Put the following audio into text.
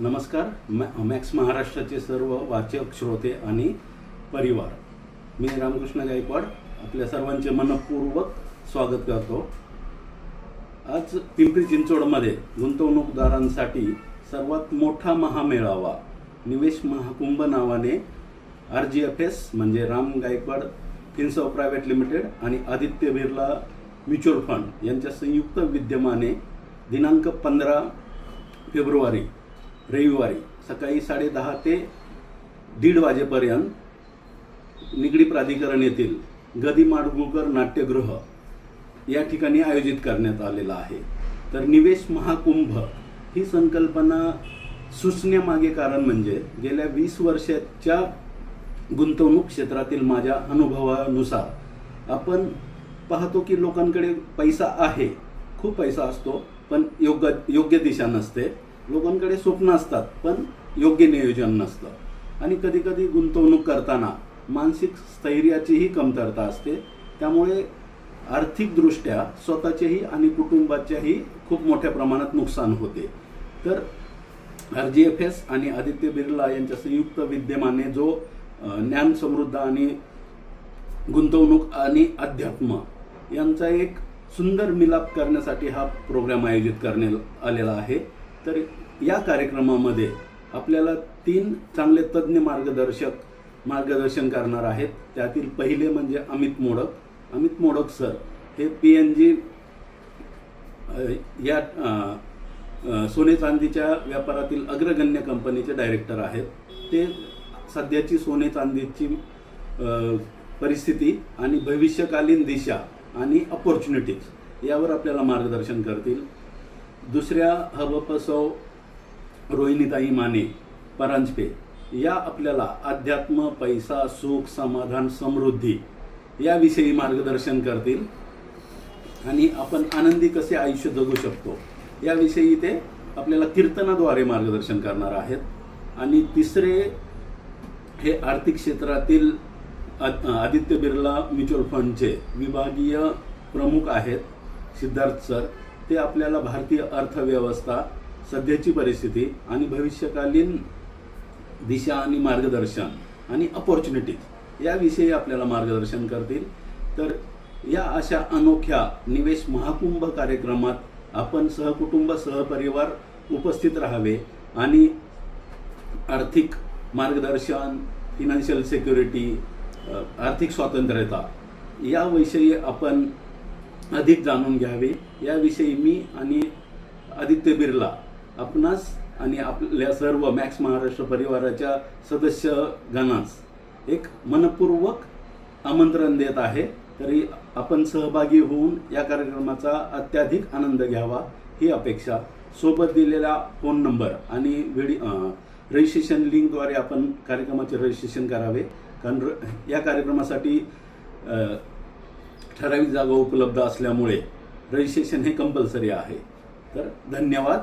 नमस्कार मॅ- मॅक्स महाराष्ट्राचे सर्व वाचक श्रोते आणि परिवार. मी रामकृष्ण गायकवाड आपल्या सर्वांचे मनपूर्वक स्वागत करतो. आज पिंपरी चिंचवडमध्ये गुंतवणूकदारांसाठी सर्वात मोठा महामेळावा निवेश महाकुंभ नावाने आर जी एफ एस म्हणजे राम गायकवाड फिन्सॉ प्रायव्हेट लिमिटेड आणि आदित्य बिर्ला म्युच्युअल फंड यांच्या संयुक्त विद्यमाने दिनांक पंधरा फेब्रुवारी रविवारी सकाळी साडेदहा ते दीड वाजेपर्यंत निगडी प्राधिकरण येथील गदी माडगुळकर नाट्यगृह या ठिकाणी आयोजित करण्यात आलेला आहे. तर निवेश महाकुंभ ही संकल्पना सुचण्यामागे कारण म्हणजे गेल्या वीस वर्षाच्या गुंतवणूक क्षेत्रातील माझ्या अनुभवानुसार आपण पाहतो की लोकांकडे पैसा आहे. खूप पैसा असतो पण योग्य योग्य दिशा नसते. लोकांकडे स्वप्न असतात पण योग्य नियोजन नसतं. आणि कधीकधी गुंतवणूक करताना मानसिक स्थैर्याचीही कमतरता असते. त्यामुळे आर्थिकदृष्ट्या स्वतःचेही आणि कुटुंबाच्याही खूप मोठ्या प्रमाणात नुकसान होते. तर आर जी एफ एस आणि आदित्य बिर्ला यांच्या संयुक्त विद्यमाने जो ज्ञान समृद्ध आणि गुंतवणूक आणि अध्यात्म यांचा एक सुंदर मिलाप करण्यासाठी हा प्रोग्राम आयोजित करण्यात आलेला आहे. तर या कार्यक्रमामध्ये आपल्याला तीन चांगले तज्ज्ञ मार्गदर्शक मार्गदर्शन करणार आहेत. त्यातील पहिले म्हणजे अमित मोडक. अमित मोडक सर हे पी एन जी या सोने चांदीच्या व्यापारातील अग्रगण्य कंपनीचे डायरेक्टर आहेत. ते सध्याची सोने चांदीची परिस्थिती आणि भविष्यकालीन दिशा आणि अपॉर्च्युनिटीज यावर आपल्याला मार्गदर्शन करतील. दुसऱ्या हबपसव रोहिणीताई माने परांजपे या आपल्याला अध्यात्म पैसा सुख समाधान समृद्धी याविषयी मार्गदर्शन करतील. आणि आपण आनंदी कसे आयुष्य जगू शकतो याविषयी ते आपल्याला कीर्तनाद्वारे मार्गदर्शन करणार आहेत. आणि तिसरे हे आर्थिक क्षेत्रातील आदित्य बिर्ला म्युच्युअल फंडचे विभागीय प्रमुख आहेत सिद्धार्थ सर. ते आपल्याला भारतीय अर्थव्यवस्था सध्याची परिस्थिती आणि भविष्यकालीन दिशा आणि मार्गदर्शन आणि अपॉर्च्युनिटीज याविषयी आपल्याला मार्गदर्शन करतील. तर या अशा अनोख्या निवेश महाकुंभ कार्यक्रमात आपण सहकुटुंब सहपरिवार उपस्थित राहावे आणि आर्थिक मार्गदर्शन फिनान्शियल सिक्युरिटी आर्थिक स्वातंत्र्यता याविषयी आपण अधिक जाणून घ्यावे. याविषयी मी आणि आदित्य बिर्ला आपणास आणि आपल्या सर्व मॅक्स महाराष्ट्र परिवाराच्या सदस्य गणास एक मनपूर्वक आमंत्रण देत आहे. तरी आपण सहभागी होऊन या कार्यक्रमाचा अत्याधिक आनंद घ्यावा ही अपेक्षा. सोबत दिलेला फोन नंबर आणि व्हिडिओ रजिस्ट्रेशन लिंकद्वारे आपण कार्यक्रमाचे रजिस्ट्रेशन करावे. कारण र- या कार्यक्रमासाठी ठराविक जागा उपलब्ध असल्यामुळे रजिस्ट्रेशन हे कंपल्सरी आहे. तर धन्यवाद.